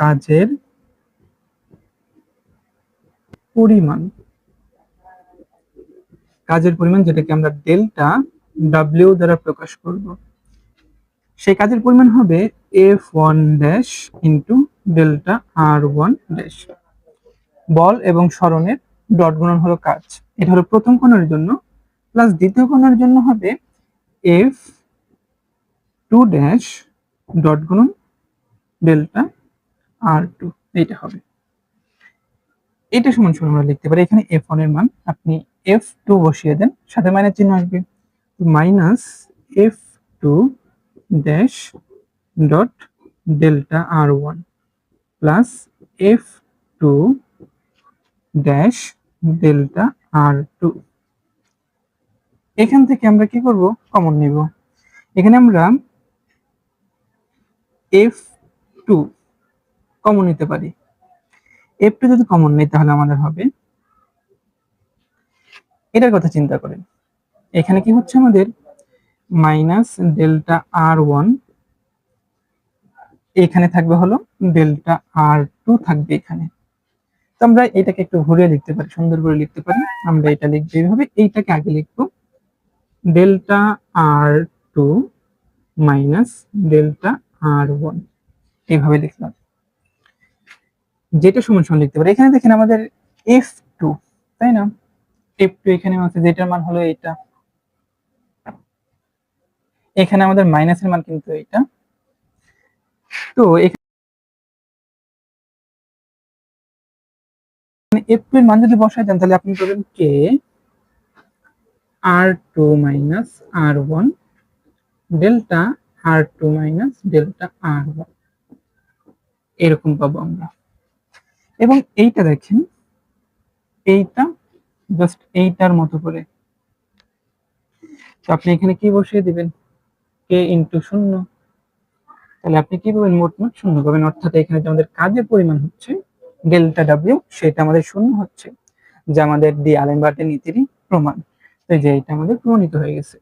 কাজের পরিমাণ। কাজের পরিমাণ যেটাকে আমরা ডেল্টা ডাব্লিউ দ্বারা প্রকাশ করব। সেই কাজের পরিমাণ হবে F one dash into delta R one dash বল এবং স্মরণের ডট গুণন হলো কাজ। এটা হলো প্রথম কোণের জন্য প্লাস দ্বিতীয় কোণের জন্য হবে এফ টু ড্যাশ ডট গুণন ডেল্টা আর টু এইটা হবে। এটা সমান সমান আমরা লিখতে পারি, এখানে এফ ওয়ানের মান, আপনি এফ টু বসিয়ে দেন, সাথে মাইনাস চিহ্ন আসবে। Minus F two dash dot delta R one plus F two dash delta R two এখান থেকে আমরা কি করব? কমন নিব। এখানে আমরা এফ টু কমন নিতে পারি। এফ টু যদি কমন নেই, তাহলে আমাদের হবে এটার কথা চিন্তা করেন। এখানে কি হচ্ছে আমাদের? মাইনাস ডেল্টা আর ওয়ান এখানে থাকবে হলো ডেল্টা আর টু থাকবে এখানে। তো আমরা এটাকে একটু ঘুরিয়ে লিখতে পারি, সুন্দর করে লিখতে পারি। আমরা এটা লিখব এইভাবে, এইটাকে আগে লিখব। Delta R two minus delta R one এইভাবে লিখলাম। যেটা সমান সমান লিখতে পারি। এখানে দেখেন আমাদের এফ টু তাই না? এফ টু এখানে আছে যেটার মান হলো এটা। এখানে আমাদের মাইনাসের মান কিন্তু এটা। তো এখানে এফ টু এর মান যদি বসায় দেন, তাহলে আপনি পাবেন K R two minus R one delta R two minus delta R one এরকম পাবো আমরা। এবং এইটা দেখেন, এইটা জাস্ট এইটার মতো করে। তো আপনি এখানে কি বসিয়ে দিবেন? কে ইন্টু শূন্য। তাহলে আপনি কি পাবেন? মোট মোট শূন্য পাবেন। অর্থাৎ এখানে যে আমাদের কাজের পরিমাণ হচ্ছে ডেল্টা ডাব্লিউ সেটা আমাদের শূন্য হচ্ছে, যা আমাদের ডি আলেনবার্টের নীতিরই প্রমাণ। তো যে এটা আমাদের প্রমাণিত হয়ে গেছে।